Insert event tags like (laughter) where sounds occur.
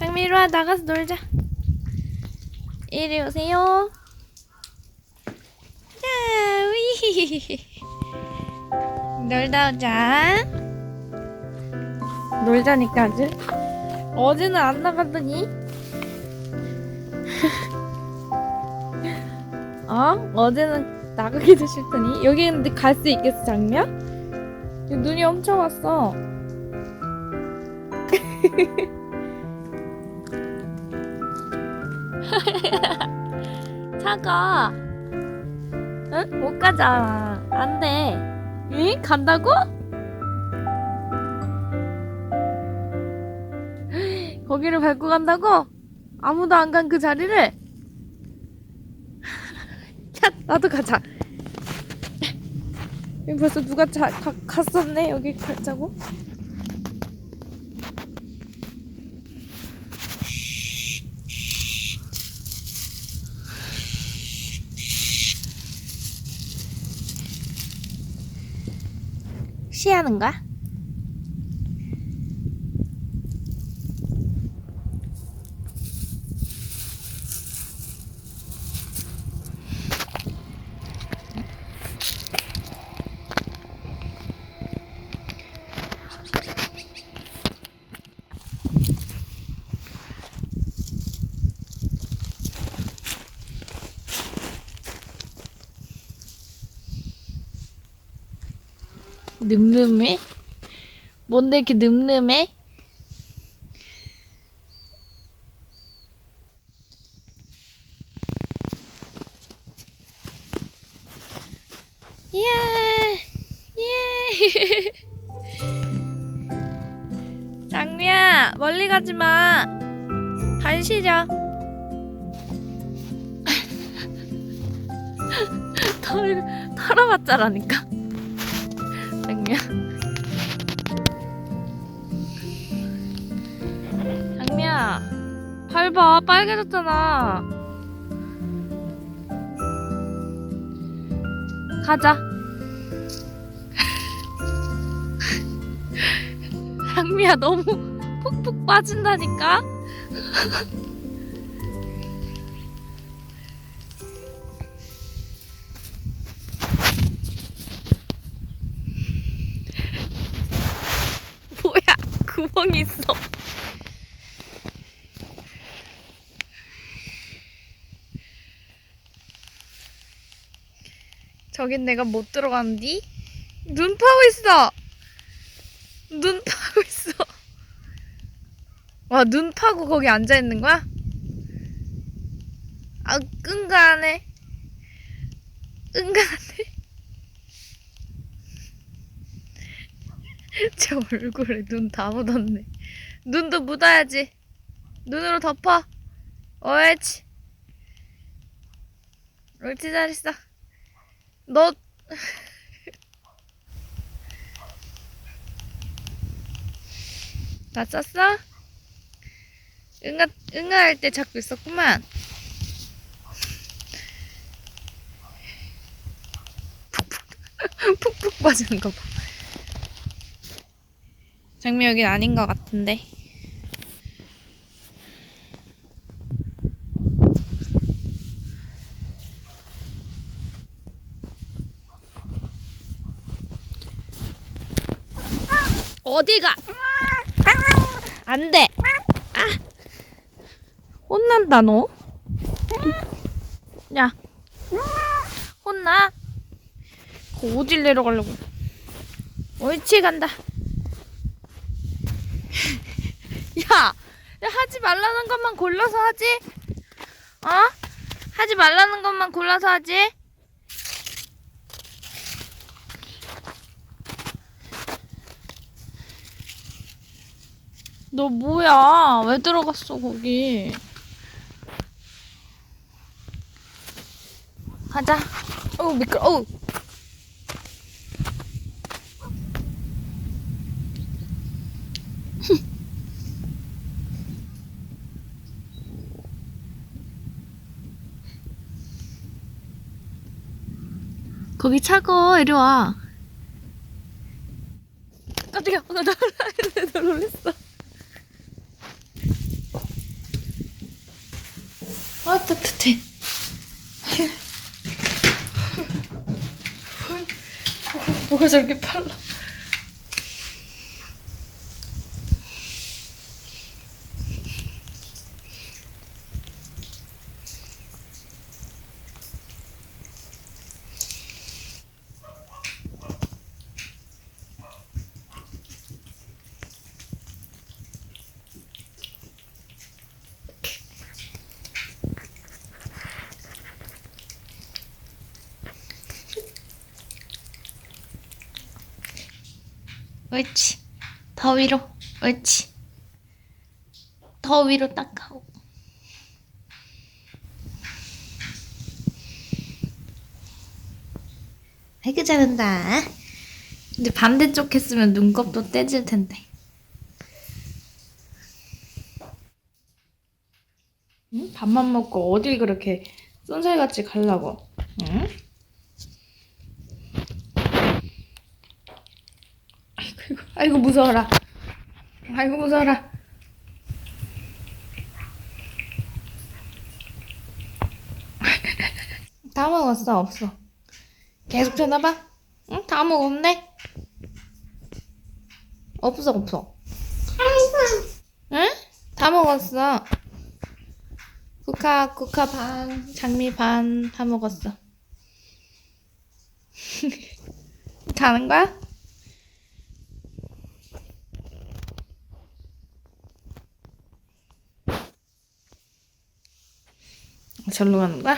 장미 이리 와 나가서 놀자. 이리 오세요. 자, 위. (laughs) 놀다 오자. 놀자니까 아주. 어제는 안 나가더니. (laughs) 어? 어제는 나가기도 싫더니. 여기 근데 갈 수 있겠어, 장미야? 눈이 엄청 왔어. (laughs) 차가. 응? 못 가잖아. 안 돼. 응? 간다고? (gasps) 거기를 밟고 간다고? 아무도 안 간 그 자리를? (laughs) 야, 나도 가자. (laughs) 벌써 누가 자, 가, 갔었네. 여기 가자고. 쉬하는 거야? 늠름해? 뭔데 이렇게 늠름해? 이야, 예. (laughs) 장미야, 멀리 가지 마. 잘 쉬자. (laughs) 털, 털어봤자라니까. 장미야. 장미야, 발 봐, 빨개졌잖아. 가자. (laughs) 장미야, 너무 푹푹 빠진다니까? (laughs) 구멍이 있어. 저긴 내가 못 들어가는디? 눈 파고 있어! 눈 파고 있어. 와, 눈 파고 거기 앉아 있는 거야? 아, 끈가하네. 끈가하네. (laughs) 제 얼굴에 눈 다 묻었네. 눈도 묻어야지. 눈으로 덮어. 옳지. 옳지, 잘했어. 너, (laughs) 다 썼어? 응아, 응아할 때 잡고 있었구만. (laughs) 푹푹, 푹푹 빠지는 거 봐. 장미 여긴 아닌 것 같은데. 어디가? 안 돼. 아. 혼난다, 너. 야. 혼나. 그 어딜 내려가려고. 옳지, 간다. (laughs) 야, 야, 하지 말라는 것만 골라서 하지? 어? 하지 말라는 것만 골라서 하지? 너 뭐야? 왜 들어갔어, 거기? 가자. 어우, 미끄러, 어우. 거기 차고 이리 와. 깜짝이야. 나 놀라, 나 놀랬어. 아 따뜻해. (laughs) 뭐가 저렇게 빨라? 옳지. 더 위로. 옳지. 더 위로 딱 하고. 아이고 잘한다. 근데 반대쪽 했으면 눈곱도 떼질 텐데. 응? 밥만 먹고 어딜 그렇게 쏜살같이 가려고? 응? 아이고, 무서워라. 아이고 무서워라. (laughs) 다 먹었어 없어. 계속 쳐다봐. 응? 다 먹었네. 없어 없어. 응? 다 먹었어. 쿠카 쿠카 반 장미 반 다 먹었어. (laughs) 가는 거야? 절로 가는 거야?